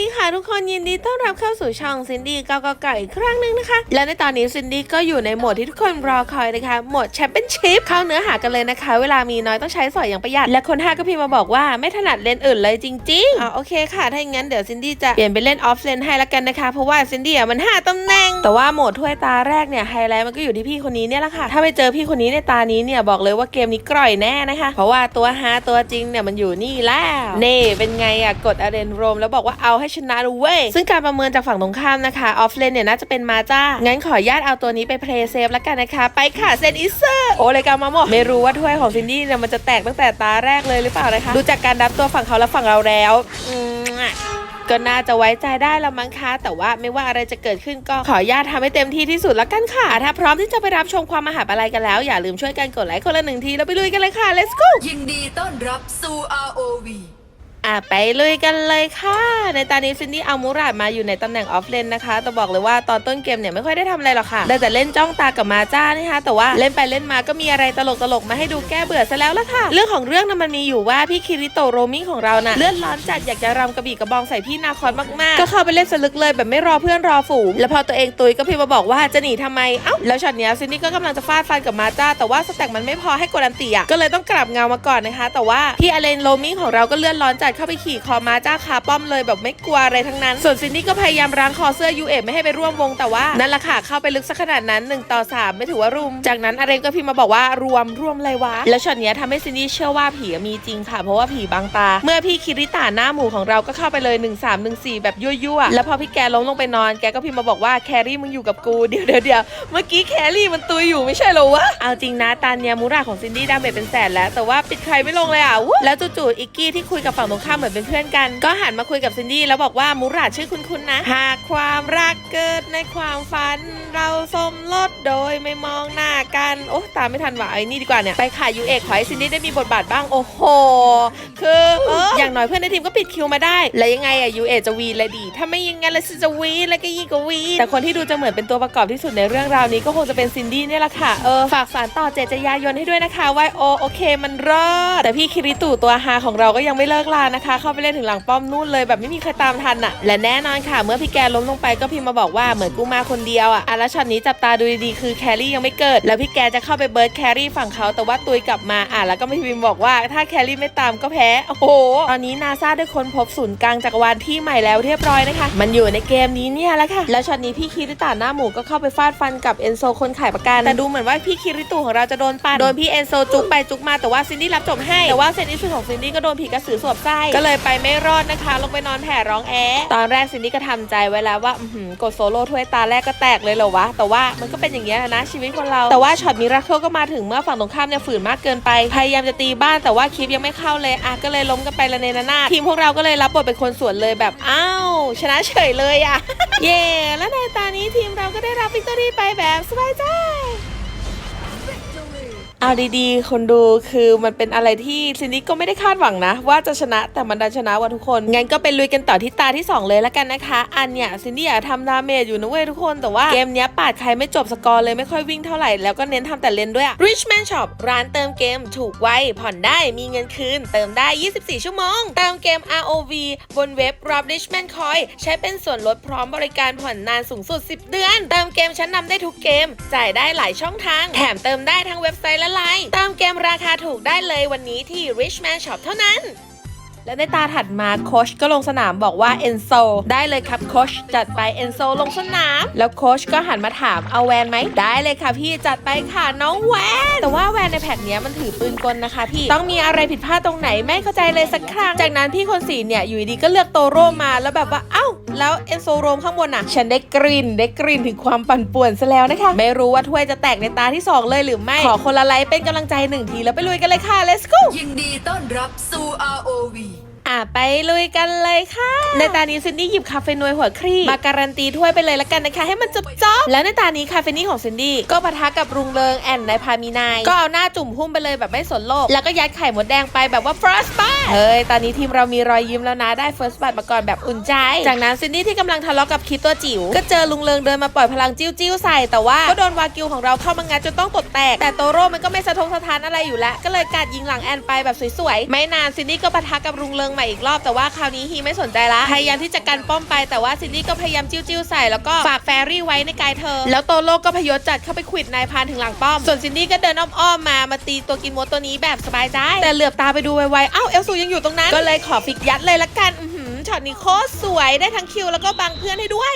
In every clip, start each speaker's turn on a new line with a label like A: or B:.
A: ดีค่ะทุกคนยินดีต้อนรับเข้าสู่ช่องซินดี้กกก่อีกครั้งหนึ่งนะคะ และในตอนนี้ซินดี้ก็อยู่ในโหมดที่ทุกคนรอคอยนะคะโหมดแชมเปี้ยนชิพเข้าเนื้อหากันเลยนะคะ เวลามีน้อยต้องใช้สอยอย่างประหยัด และคนห้าก็พิมพ์มาบอกว่าไม่ถนัดเล่นอื่นเลยจริงๆอ๋อโอเคค่ะ ถ้าอย่างนั้นเดี๋ยวซินดี้จะเปลี่ยนไปเล่นออฟเลนให้ละกันนะคะ เพราะว่าซินดี้อะมันห้าตำแหน่ง แต่ว่าโหมดถ้วยตาแรกเนี่ยไฮไลท์มันก็อยู่ที่พี่คนนี้เนี่ยแหละค่ะ ถ้าไปเจอพี่คนนี้ในตานี้เนี่ยบอกเลยว่าเกมนี้กร่อยแน่นะคะ เพราะว่าตัวฮาตัวจริงเนี่ยมันอยู่นี่แล้วเน่เป็นไงอะกดอาเรนโรมแล้วบอกว่าเอาให้ชนะด้วยเว้ยซึ่งการประเมินจากฝั่งตรงข้ามนะคะออฟเลนเนี่ยน่าจะเป็นมาจ้างั้นขออนุญาตเอาตัวนี้ไปเพลย์เซฟแล้วกันนะคะ ไปค่ะเซนอิเซอร์โอเลยกามาโมะไม่รู้ว่าถ้วยของซินดี้เนี่ยมันจะแตกตั้งแต่ตาแรกเลยหรือเปล่านะคะดูจากการดับตัวฝั่งเขาและฝั่งเราแล้วอืมก็น่าจะไว้ใจได้ละมั้งคะ แต่ว่าไม่ว่าอะไรจะเกิดขึ้นก็ขออนุญาตทำให้เต็มที่ที่สุดแล้วกันค่ะ ถ้าพร้อมที่จะไปรับชมความมหาอะไรกันแล้ว อย่าลืมช่วยกันกดไลค์คนละหนึ่งทีแล้วไปลุยกันเลยค่ะ let's go
B: ยินดีต้อนรับสู่ ROV
A: อะไปลุยกันเลยค่ะ ในตอนนี้ซินดี้เอามูราดมาอยู่ในตำแหน่งออฟเลนนะคะ แต่บอกเลยว่าตอนต้นเกมเนี่ยไม่ค่อยได้ทำอะไรหรอกค่ะ ได้แต่เล่นจ้องตากับมาจ้านะคะ แต่ว่าเล่นไปเล่นมาก็มีอะไรตลกๆมาให้ดูแก้เบื่อซะแล้วละค่ะ เรื่องของเรื่องน่ะมันมีอยู่ว่าพี่คิริโตโรมิงของเราน่ะเลื่อนร้อนจัดอยากจะรำกระบี่กระบองใส่พี่นาคอนมากๆ ก็เข้าไปเล่นสลึกเลยแบบไม่รอเพื่อนรอฝูง แล้วพอตัวเองตุยก็พิมพ์มาบอกว่าจะหนีทำไม เอ้าแล้วช็อตเนี้ยซินดี้ก็กำลังจะฟาดฟันกับมาจ้า แต่ว่าสแต็กมันไม่พอให้กดันตีอะ ก็เลยต้องกลับเงามาก่อนนะคะ แต่ว่าพี่อเลนโรมิงของเราก็เลือนร้อนจัดเข้าไปขี่คอมาจ้าคาป้อมเลยแบบไม่กลัวอะไรทั้งนั้น ส่วนซินดี้ก็พยายามรั้งคอเสื้อยูเอไม่ให้ไปร่วมวงแต่ว่านั่นแหละค่ะเข้าไปลึกสักขนาดนั้น1ต่อ3ไม่ถือว่ารุม จากนั้นอเลนก็พิมพ์มาบอกว่ารวมรวมอะไรวะ แล้วช็อตนี้ยทำให้ซินดี้เชื่อว่าผีมีจริงค่ะ เพราะว่าผีบางตา เมื่อพี่คิริตาหน้าหมูของเราก็เข้าไปเลย 1 3 1 4 แบบยั่วๆ แล้วพอพี่แกล้มลงไปนอนแกก็พิมพ์มาบอกว่าแครี่มึงอยู่กับกูเดี๋ยวเดี๋ยวเดี๋ยวเมื่อกี้แครี่มันตุยอยู่ไม่ใช่หรอวะเอาจริงนะตานเนียมูราของซินดี้ดาเมจเป็นแสนแล้วแต่ว่าปิดใครไม่ลงเลยอะแล้วจู่ๆอิกกี้ที่คุยกับฝั่งตรงข้ามเหมือนเป็นเพื่อนกัน ก็หันมาคุยกับซินดี้แล้วบอกว่ามูราชื่อคุณคุณนะ หากความรักเกิดในความฝัน เราสมรสโดยไม่มองหน้ากัน โอ้ตามไม่ทันว่ะไอ้นี่ดีกว่าเนี่ย ไปค่ะยูเอกขอให้ซินดี้ได้มีบทบาทบ้างโอ้โห คือเอออย่างน้อยเพื่อนในทีมก็ปิดคิวมาได้ แล้วยังไงอะยูเอจะวีเลยดี ถ้าไม่อยังงั้นแล้วจะวีแล้วก็ยิ่งกว่าวีแต่คนที่ดูจะเหมือนเป็นตัวประกอบที่สุดในเรื่องราวนี้ก็คงจะเป็นซินดี้เนี่ยแหละค่ะเออฝากสารต่อเจตยายนให้ด้วยนะคะว่าโอโอเคมันรอดแต่พี่คิริตุตัวฮาของเราก็ยังไม่เลิกลานะคะ เข้าไปเล่นถึงหลังป้อมนู่นเลยแบบไม่มีใครตามทันอะและแน่นอนค่ะ เมื่อพี่แกล้มลงไปก็พิมพ์มาบอกว่าเหมือนกูมาคนเดียวอะอะแล้วช็อตนี้จับตาดูดีๆคือแครี่ยังไม่เกิด แล้วพี่แกจะเข้าไปเบิร์ดแครี่ฝั่งเขาแต่ว่าตุยกลับมาอะแล้วก็ไม่พิมพ์บอกว่าถ้าแครี่ไม่ตามก็แพ้โอ้โหตอนนี้นาซาได้ค้นพบศูนย์กลางจักรวาลที่ใหม่แล้วเรียบร้อยนะคะ มันอยู่ในเกมนี้เนี่ยแหละค่ะแล้วช็อตนี้พี่คิริตาหน้าหมูก็เข้าไปฟาดฟันกับเอนโซคนขายประกันแต่ดูเหมือนว่าพี่คิริตุของเราจะโดนปาดโดนพี่เอนโซจุกไปจุกมาแต่ว่าซินดี้รับจบให้แต่ว่าเซนอิสุของซินดี้ก็โดนผีกระสือสวบไส้ก็เลยไปไม่รอดนะคะ ลงไปนอนแผ่ร้องแอตอนแรกซินดี้ก็ทำใจไว้แล้วว่าอืกดโซโล่ถ้วยตาแรกก็แตกเลยเหรอวะ แต่ว่ามันก็เป็นอย่างเงี้ยนะชีวิตคนเรา แต่ว่าช็อตมิราเคิลก็มาถึงเมื่อฝั่งตรงข้ามเนี่ยฝืนมากเกินไป พยายามจะตีบ้านแต่ว่าคลิปยังไม่เข้าเลยอะก็เลยล้มกันไปละเนระนาทีมพวกเราก็เลยรับบทเป็นคนสวนเลยแบบอ้าวชนะเฉยเลยอะ เย่และในตอนนี้ทีมเราก็ได้รับวิกตอรี่ไปแบบสบายใจ เอาดีๆ คนดูคือมันเป็นอะไรที่ซินดี้ก็ไม่ได้คาดหวังนะ ว่าจะชนะแต่มันดันชนะว่ะทุกคน งั้นก็ไปลุยกันต่อที่ตาที่ 2 เลยแล้วกันนะคะ อันเนี่ยซินดี้อยากทำดาเมจอยู่นะเว้ยทุกคนแต่ว่าเกมเนี้ยปาดใครไม่จบสกอร์เลยไม่ค่อยวิ่งเท่าไหร่ แล้วก็เน้นทำแต่เลนด้วยอะ Richman Shop ร้านเติมเกมถูกไวผ่อนได้มีเงินคืน เติมได้ 24 ชั่วโมง เติมเกม ROV บนเว็บรับ Richman Coin ใช้เป็นส่วนลดพร้อมบริการผ่อนนานสูงสุด 10 เดือน เติมเกมชั้นนำได้ทุกเกม จ่ายได้หลายช่องทาง แถมเติมได้ทั้งเว็บไซต์และไลน์ตามเกมราคาถูกได้เลยวันนี้ที่ Richman Shop เท่านั้น และในตาถัดมาโคชก็ลงสนามบอกว่าเอนโซได้เลยครับโคชจัดไปเอนโซลงสนาม แล้วโคชก็หันมาถามเอาแวนไหมได้เลยค่ะพี่จัดไปค่ะน้องแวนแต่ว่าแวนในแผ่นนี้มันถือปืนกลนะคะ พี่ต้องมีอะไรผิดพลาดตรงไหนไม่เข้าใจเลยสักครั้ง จากนั้นพี่คนสีเนี่ยอยู่ดีๆก็เลือกโตโร่มาแล้วแบบว่าเอ้าแล้วเอนโซโรมข้างบนอะ ฉันได้กลิ่นได้กลิ่นถึงความปั่นป่วนซะแล้วนะคะ ไม่รู้ว่าถ้วยจะแตกในตาที่สองเลยหรือไม่ ขอคนละไลค์เป็นกำลังใจหนึ่งทีแล้วไปลุยกันเลยค่ะ let's go
B: ยินดีต้อนรับสู่ ROV
A: อะไปลุยกันเลยค่ะ ในตานี้ซินดี้หยิบคาเฟนวยหัวครีมาการันตีถ้วยไปเลยละกันนะคะ ให้มันจบจบแล้วในตานี้คาเฟนี่ของซินดี้ก็ปะทะกับรุงเริงแอนในพามีนายก็เอาหน้าจุ่มหุ้มไปเลยแบบไม่สนโลก แล้วก็ยัดไข่มดแดงไปแบบว่า first bite เฮ้ยตอนนี้ทีมเรามีรอยยิ้มแล้วนะได้ first bite มาก่อนแบบอุ่นใจ จากนั้นซินดี้ที่กำลังทะเลาะกับคิดตัวจิ๋วก็เจอลุงเริงเดินมาปล่อยพลังจิ้วจิ้วๆใส่แต่ว่าก็โดนวากิวของเราเข้ามางัดจนต้องตดแตก แต่โตโร่มันก็ไม่สะทกสะท้านอะไรอยู่แล้วก็เลยกัดยิงหลังแอนไปแบบสวยๆไม่นานซินดี้ก็ปะทะกับรุงเริงม่อีกรอบแต่ว่าคราวนี้ฮีไม่สนใจละพยายามที่จะกันป้อมไปแต่ว่าซินดี้ก็พยายามจิ้วจิ้วๆใส่แล้วก็ฝากแฟรี่ไว้ในกายเธอ แล้วโตโลก็พยศจัดเข้าไปขวิดนายพรานถึงหลังป้อม ส่วนซินดี้ก็เดินอ้อมๆมามาตีตัวกินมดตัวนี้แบบสบายใจแต่เหลือบตาไปดูไวๆอ้าวเอลซูยังอยู่ตรงนั้นก็เลยขอฟิกยัดเลยละกันอือหือช็อตนี้โคตรสวยได้ทั้งคิวแล้วก็บังเพื่อนให้ด้วย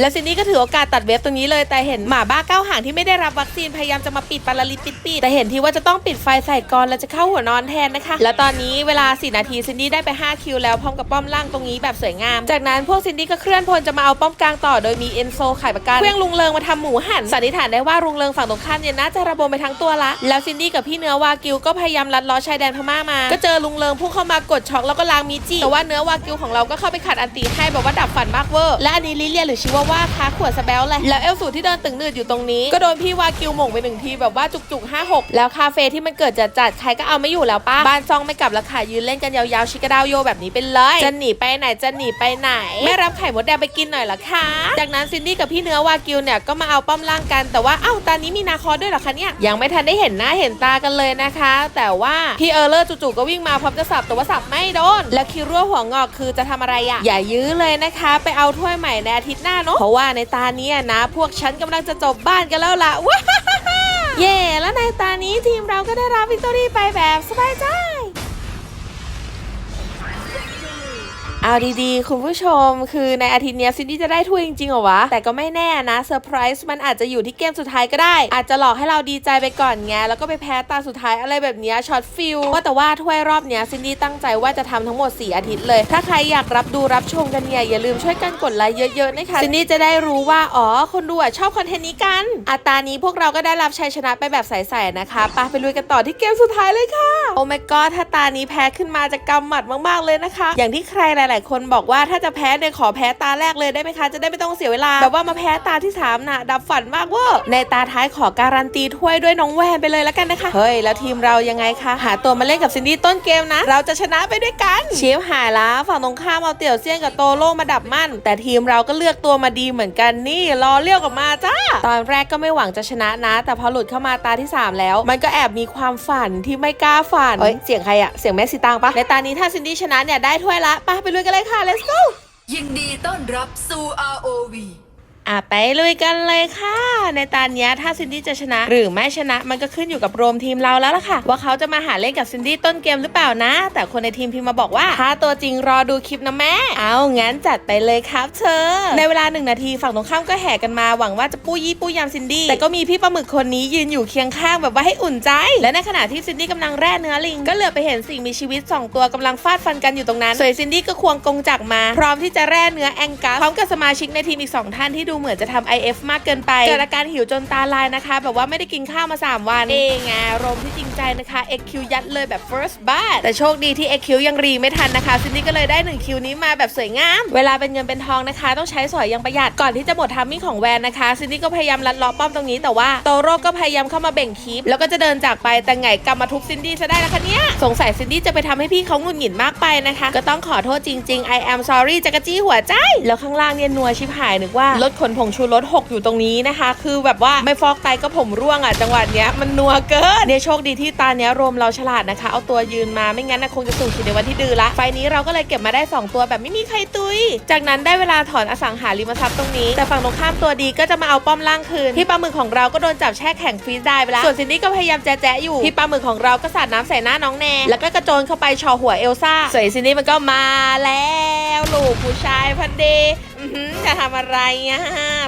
A: แล้วซินดี้ก็ถือโอกาสตัดเว็บตรงนี้เลย แต่เห็นหมาบ้าเก้าหางที่ไม่ได้รับวัคซีนพยายามจะมาปิดปาราลิปิดปิดแต่เห็นทีว่าจะต้องปิดไฟใส่ก่อนแล้วจะเข้าหัวนอนแทนนะคะ แล้วตอนนี้เวลา 4 นาทีซินดี้ได้ไป 5 คิวแล้วพร้อมกับป้อมล่างตรงนี้แบบสวยงาม จากนั้นพวกซินดี้ก็เคลื่อนพลจะมาเอาป้อมกลางต่อโดยมีเอนโซไข่ประกันเครื่องลุงเลิงมาทำหมูหันสันนิษฐานได้ว่าลุงเลิงฝั่งตรงข้ามเนี่ยน่าจะระบมไปทั้งตัวละ แล้วซินดี้กับพี่เนื้อวากิวก็พยายามลัดล้อชายแดนพม่ามา ก็เจอลุงเลิงพุ่งเข้ามากดช็อกแล้วก็ล้างมีจิแต่ว่าเนื้อวากิวของเราก็เข้าไปขัดอันตีให้แบบว่าดับฝันมากเวอร์และอันนี้ลิเลียหรือชิวาว่าค้าขวดสเบลเลยแล้วเอลสูที่เดินตึงหนืดอยู่ตรงนี้ ก็โดนพี่วากิวหม่งไปหนึ่งทีแบบว่าจุกๆ5 6 แล้วคาเฟ่ที่มันเกิดจัดจัดๆใครก็เอาไม่อยู่แล้วป้าบ้านซองไม่กลับแล้วค่ะยืนเล่นกันยาวๆชิกระดาวโยแบบนี้ไปเลยจะหนีไปไหนจะหนีไปไหนไม่รับไข่มดแดงไปกินหน่อยเหรอคะจากนั้นซินดี้กับพี่เนื้อวากิวเนี่ยก็มาเอาป้อมล่างกันแต่ว่าเอ้าตอนนี้มีนาคอด้วยเหรอคะเนี่ยยังไม่ทันได้เห็นหน้าเห็นตากันเลยนะคะ แต่ว่าพี่เออร์เลอร์จู่ๆก็วิ่งมาพร้อมจะสับแต่ว่าสับไม่โดน แล้วคิวรั่วหัวงอกคือจะทำอะไรอะ่ะอย่ายื้อเลยนะคะ ไปเอาถ้วยใหม่ในอาทิตย์หน้าเนาะเพราะว่าในตาเนี้ยนะ พวกฉันกำลังจะจบบ้านกันแล้วล่ะว้าเย่แล้วในตานี้ทีมเราก็ได้รับวิกตอรี่ไปแบบสบายใจ เอาดีๆ คุณผู้ชม คือในอาทิตย์นี้ซินดี้จะได้ถ้วยจริงๆเหรอวะ แต่ก็ไม่แน่นะเซอร์ไพรส์มันอาจจะอยู่ที่เกมสุดท้ายก็ได้ อาจจะหลอกให้เราดีใจไปก่อนไงแล้วก็ไปแพ้ตาสุดท้ายอะไรแบบนี้ช็อตฟิลว่าแต่ว่าถ้วยรอบนี้ซินดี้ตั้งใจว่าจะทำทั้งหมด 4 อาทิตย์เลย ถ้าใครอยากรับดูรับชมกันเนี่ยอย่าลืมช่วยกันกดไลค์เยอะๆนะคะซินดี้จะได้รู้ว่าอ๋อคนดูอะชอบคอนเทนต์นี้กันอัตรานี้พวกเราก็ได้รับชัยชนะไปแบบใสๆนะคะไปไปลุยกันต่อที่เกมสุดท้ายเลยค่ะโอ้ my god ถ้าตานี้แพ้ขึ้นมาจะกำหมัดมากๆเลยนะคะ อย่างที่ใครหลายๆ คนบอกว่าถ้าจะแพ้เนี่ยขอแพ้ตาแรกเลยได้ไหมคะ จะได้ไม่ต้องเสียเวลาแบบว่ามาแพ้ตาที่3น่ะดับฝันมากเวอร์ในตาท้ายขอการันตีถ้วยด้วยน้องแวนไปเลยแล้วกันนะคะ เฮ้ย แล้วทีมเรายังไงคะ หาตัวมาเล่นกับซินดี้ต้นเกมนะ เราจะชนะไปด้วยกันเชฟหายแล้วฝั่งตรงข้ามเอาเตี่ยวเซียนกับโตโล่มาดับมั่น แต่ทีมเราก็เลือกตัวมาดีเหมือนกันนี่รอเลี้ยวกลับมาจ้า ตอนแรกก็ไม่หวังจะชนะนะ แต่พอหลุดเข้ามาตาที่ 3 แล้ว มันก็แอบมีความฝันที่ไม่กล้าฝันเฮ้ยเสียงใครอะเสียงแม่สีตางปะในตานี้ถ้าซินดี้ชนะเนี่ยได้ถ้วยละไปไปลุยกันเลยค่ะ let's go
B: ยินดีต้อนรับสู่ ROV
A: อะไปลุยกันเลยค่ะ ในตอนนี้ถ้าซินดี้จะชนะ หรือไม่ชนะมันก็ขึ้นอยู่กับโรมทีมเราแล้วล่ะค่ะ ว่าเขาจะมาหาเล่นกับซินดี้ต้นเกมหรือเปล่านะ แต่คนในทีมพิมพ์มาบอกว่าถ้าตัวจริงรอดูคลิปนะแม่ เอางั้นจัดไปเลยครับเธอ ในเวลาหนึ่งนาทีฝั่งตรงข้ามก็แห่กันมาหวังว่าจะปู้ยี่ปู้ยำซินดี้แต่ก็มีพี่ปลาหมึกคนนี้ยืนอยู่เคียงข้างแบบว่าให้อุ่นใจ และในขณะที่ซินดี้กำลังแร่เนื้อลิง ก็เหลือไปเห็นสิ่งมีชีวิตสองตัวกำลังฟาดฟันกันอยู่ตรงนั้นสวนซินดี้ก็ควงกงจักมา พร้อมที่จะแร่เนื้อแองกัสพร้อมกับสมาชิกในทีมอีกสองท่านที่ดูเหมือนจะทำ IF มากเกินไปเกิดอาการหิวจนตาลายนะคะ แบบว่าไม่ได้กินข้าวมา 3 วันเองไงอารมที่จริงใจนะคะ XQ ยัดเลยแบบ first bat แต่โชคดีที่ XQ ยังรีไม่ทันนะคะซินดี้ก็เลยได้ 1 คิวนี้มาแบบสวยงาม เวลาเป็นเงินเป็นทองนะคะ ต้องใช้สอยอยังประหยัดก่อนที่จะหมดทัมมิ่งของแวนนะคะซินดี้ก็พยายามลัดล้อป้อมตรงนี้แต่ว่าโตโร่ก็พยายามเข้ามาเบ่งคีปแล้วก็จะเดินจากไปแต่ไงกลับมาทุบซินดี้ซะได้แล้วคะเนี่ยสงสัยซินดี้จะไปทำให้พี่เขาหงุดหงิดมากไปนะคะ ก็ต้องขอโทษจริง ๆ I am sorry จักรจี้หัวใจ แล้วข้างล่างเนี่ยนัวชิบหายนึกว่ารถขนผงชูรสหกอยู่ตรงนี้นะคะ คือแบบว่าไม่ฟอกไตก็ผมร่วงอะจังหวะเนี้ยมันนัวเกินเนี่ยโชคดีที่ตาเนี้ยรวมเราฉลาดนะคะ เอาตัวยืนมาไม่งั้นนะคงจะสู่ขีดในวันที่ดื้อละไฟนี้เราก็เลยเก็บมาได้ 2 ตัวแบบไม่มีใครตุย จากนั้นได้เวลาถอนอสังหาริมทรัพย์ตรงนี้ แต่ฝั่งตรงข้ามตัวดีก็จะมาเอาป้อมล่างคืนพี่ปลาหมึกของเราก็โดนจับแช่แข็งฟรีซได้ไปแล้วส่วนซินดี้ก็พยายามแจ๊ะๆอยู่พี่ปลาหมึกของเราก็สาดน้ำใส่หน้าน้องแนแล้วก็กระโจนเข้าไปชอหัวเอลซ่าส่วนซินดี้มันก็มาแล้วลูกผู้ชายพันเดจะทำอะไรอะ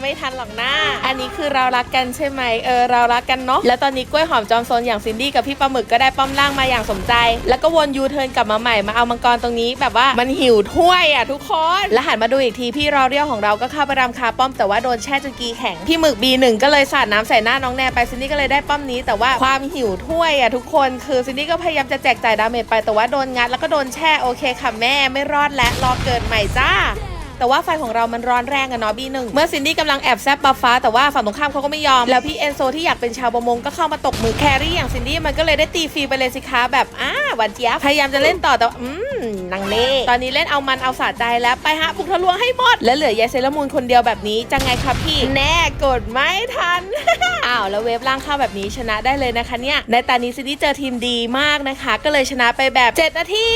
A: ไม่ทันหรอกนะอันนี้คือเรารักกันใช่ไหมเออเรารักกันเนาะแล้วตอนนี้กล้วยหอมจอมโซนอย่างซินดี้กับพี่ปลาหมึกก็ได้ป้อมล่างมาอย่างสมใจ แล้วก็วนยูเทิร์นกลับมาใหม่มาเอามังกรตรงนี้แบบว่ามันหิวถ้วยอะทุกคนแล้วหันมาดูอีกทีพี่รอเรียวของเราก็เข้าไปรำคาป้อมแต่ว่าโดนแช่จนกีแข็งพี่หมึก B1 ก็เลยสาดน้ำใส่หน้าน้องแนนไปซินดี้ก็เลยได้ป้อมนี้ แต่ว่าความหิวถ้วยอะทุกคนคือซินดี้ก็พยายามจะแจกจ่ายดาเมจไปแต่ว่าโดนงัดแล้วก็โดนแช่โอเคค่ะแม่ไม่รอดและรอเกิดใหม่จ้า แต่ว่าไฟของเรามันร้อนแรงอะเนาะบีหนึ่งเมื่อซินดี้กำลังแอบแซบบัฟฟ้าแต่ว่าฝั่งตรงข้ามเขาก็ไม่ยอม แล้วพี่เอนโซที่อยากเป็นชาวประมงก็เข้ามาตกมือแครี่อย่างซินดี้มันก็เลยได้ตีฟรีไปเลยสิคะแบบอ้าหวานเจี๊ยบพยายามจะเล่นต่อแต่ว่าอืมนางเน่ตอนนี้เล่นเอามันเอาสะใจแล้วไปฮะบุกทะลวงให้หมด และเหลือยายเซรามูนคนเดียวแบบนี้จะไงครับพี่แน่กดไม่ทัน อ้าวแล้วเวฟล่างเข้าแบบนี้ชนะได้เลยนะคะเนี่ยในตอนนี้ซินดี้เจอทีมดีมากนะคะ ก็เลยชนะไปแบบ 7 นาที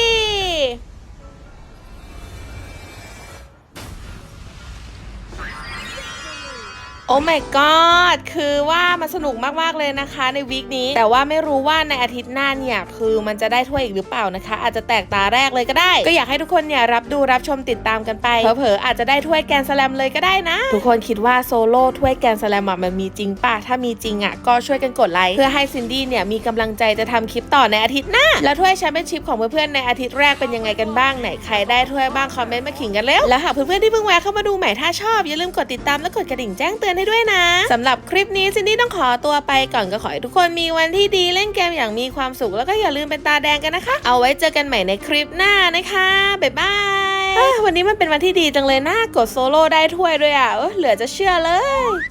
A: โอ้ my god คือว่ามันสนุกมาก ๆ เลยนะคะในวีคนี้ แต่ว่าไม่รู้ว่าในอาทิตย์หน้าเนี่ย คือมันจะได้ถ้วยอีกหรือเปล่านะคะ อาจจะแตกตาแรกเลยก็ได้ ก็อยากให้ทุกคนเนี่ยรับดูรับชมติดตามกันไป เผลอๆอาจจะได้ถ้วยแกนสแลมเลยก็ได้นะ ทุกคนคิดว่าโซโล่ถ้วยแกนสแลมมันมีจริงป่ะ ถ้ามีจริงอะ ก็ช่วยกันกดไลค์เพื่อให้ซินดี้เนี่ยมีกำลังใจจะทำคลิปต่อในอาทิตย์หน้า แล้วถ้วยแชมเปี้ยนชิพของเพื่อนๆในอาทิตย์แรกเป็นยังไงกันบ้างไหนใครได้ถ้วยบ้างคอมเมนต์มาขิงกันแล้วแล้วหากเพื่อนๆที่เพิ่งแวะเข้ามาดูใหม่ถ้าชอบอย่าลืมกดติดตามและกดกระดิ่งแจ้งเตือนให้ด้วยนะสำหรับคลิปนี้ซินดี้ต้องขอตัวไปก่อนก็ขอให้ทุกคนมีวันที่ดีเล่นเกมอย่างมีความสุขแล้วก็อย่าลืมเป็นตาแดงกันนะคะ เอาไว้เจอกันใหม่ในคลิปหน้านะคะบ๊ายบายวันนี้มันเป็นวันที่ดีจังเลยนะกดโซโล่ได้ถ้วยด้วยอะเหลือจะเชื่อเล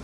A: ย